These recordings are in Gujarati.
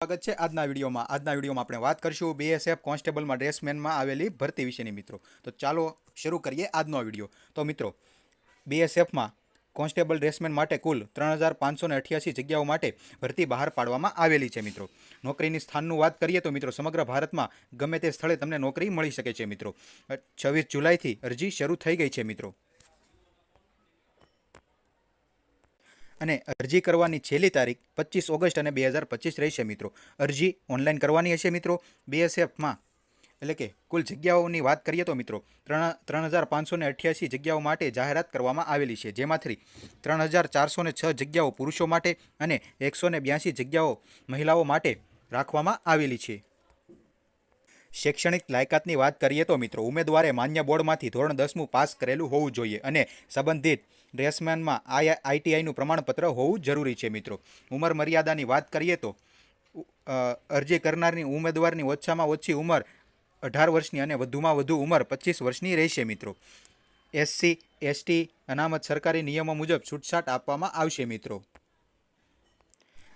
સ્વાગત છે આજના વિડીયોમાં. આજના વિડીયોમાં આપણે વાત કરીશું બીએસએફ કોન્સ્ટેબલમાં ડ્રેસમેનમાં આવેલી ભરતી વિશેની મિત્રો. તો ચાલો શરૂ કરીએ આજનો વીડિયો. તો મિત્રો બીએસએફમાં કોન્સ્ટેબલ ડ્રેસમેન માટે કુલ ત્રણ હજાર પાંચસો અઠ્યાસી જગ્યાઓ માટે ભરતી બહાર પાડવામાં આવેલી છે મિત્રો. નોકરીની સ્થાનનું વાત કરીએ તો મિત્રો, સમગ્ર ભારતમાં ગમે તે સ્થળે તમને નોકરી મળી શકે છે મિત્રો. છવ્વીસ જુલાઈથી અરજી શરૂ થઈ ગઈ છે મિત્રો. અને અરજી કરવાની છેલ્લી તારીખ પચીસ ઓગસ્ટ અને બે હજાર પચીસ રહેશે મિત્રો. અરજી ઓનલાઈન કરવાની હશે મિત્રો. બીએસએફમાં એટલે કે કુલ જગ્યાઓની વાત કરીએ તો મિત્રો, ત્રણ ત્રણ હજાર પાંચસો ને અઠ્યાસી જગ્યાઓ માટે જાહેરાત કરવામાં આવેલી છે. જેમાંથી ત્રણ હજાર ચારસો ને છ જગ્યાઓ પુરુષો માટે અને એકસો ને બ્યાસી જગ્યાઓ મહિલાઓ માટે રાખવામાં આવેલી છે. શૈક્ષણિક લાયકાતની વાત કરીએ તો મિત્રો, ઉમેદવારે માન્ય બોર્ડમાંથી ધોરણ દસમું પાસ કરેલું હોવું જોઈએ અને સંબંધિત ડ્રેસમેનમાં આઈ, આઈટીઆઈનું પ્રમાણપત્ર હોવું જરૂરી છે મિત્રો. ઉંમર મર્યાદાની વાત કરીએ તો અરજી કરનારની ઉમેદવારની ઓછામાં ઓછી ઉંમર અઢાર વર્ષની અને વધુમાં વધુ ઉંમર પચીસ વર્ષની રહેશે મિત્રો. એસસી, એસટી અનામત સરકારી નિયમો મુજબ છૂટછાટ આપવામાં આવશે મિત્રો.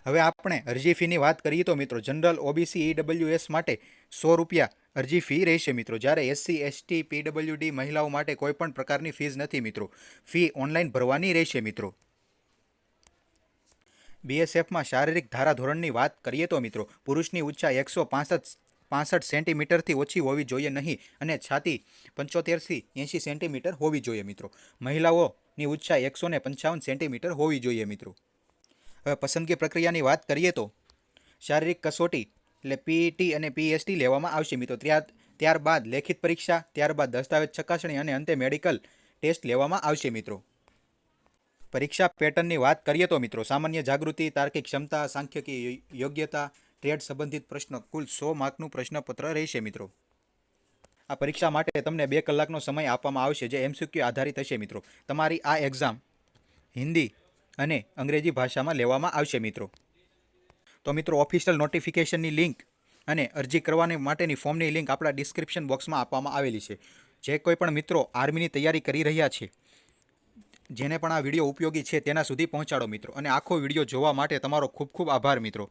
હવે આપણે અરજી ફીની વાત કરીએ તો મિત્રો, જનરલ ઓબીસી ઈડબ્લ્યુએસ માટે સો રૂપિયા અરજી ફી રહેશે મિત્રો. જ્યારે એસસી, એસટી, પીડબ્લ્યુડી મહિલાઓ માટે કોઈપણ પ્રકારની ફીઝ નથી મિત્રો. ફી ઓનલાઈન ભરવાની રહેશે મિત્રો. બીએસએફમાં શારીરિક ધારાધોરણની વાત કરીએ તો મિત્રો, પુરુષની ઊંચાઈ એકસો પાસઠ પાસઠ સેન્ટીમીટરથી ઓછી હોવી જોઈએ નહીં અને છાતી પંચોતેરથી એંશી સેન્ટીમીટર હોવી જોઈએ મિત્રો. મહિલાઓની ઊંચાઈ એકસો ને પંચાવન સેન્ટીમીટર હોવી જોઈએ મિત્રો. હવે પસંદગી પ્રક્રિયાની વાત કરીએ તો શારીરિક કસોટી એટલે પીઈટી અને પીએસટી લેવામાં આવશે મિત્રો. ત્યાર ત્યારબાદ લેખિત પરીક્ષા, ત્યારબાદ દસ્તાવેજ ચકાસણી અને અંતે મેડિકલ ટેસ્ટ લેવામાં આવશે મિત્રો. પરીક્ષા પેટર્નની વાત કરીએ તો મિત્રો, સામાન્ય જાગૃતિ, તાર્કિક ક્ષમતા, સાંખ્યકી યોગ્યતા, ટ્રેડ સંબંધિત પ્રશ્ન, કુલ સો માર્કનું પ્રશ્નપત્ર રહેશે મિત્રો. આ પરીક્ષા માટે તમને બે કલાકનો સમય આપવામાં આવશે જે એમસીક્યુ આધારિત હશે મિત્રો. તમારી આ એક્ઝામ હિન્દી અને અંગ્રેજી ભાષામાં લેવામાં આવશે મિત્રો. તો મિત્રો ઓફિશિયલ નોટિફિકેશનની લિંક અને અરજી કરવાની માટેની ફોર્મની લિંક આપણા ડિસ્ક્રિપ્શન બોક્સમાં આપવામાં આવેલી છે. જે કોઈ પણ મિત્રો આર્મીની તૈયારી કરી રહ્યા છે, જેને પણ આ વીડિયો ઉપયોગી છે તેના સુધી પહોંચાડો મિત્રો. અને આખો વીડિયો જોવા માટે તમારો ખૂબ ખૂબ આભાર મિત્રો.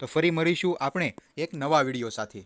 તો ફરી મળીશું આપણે એક નવા વીડિયો સાથે.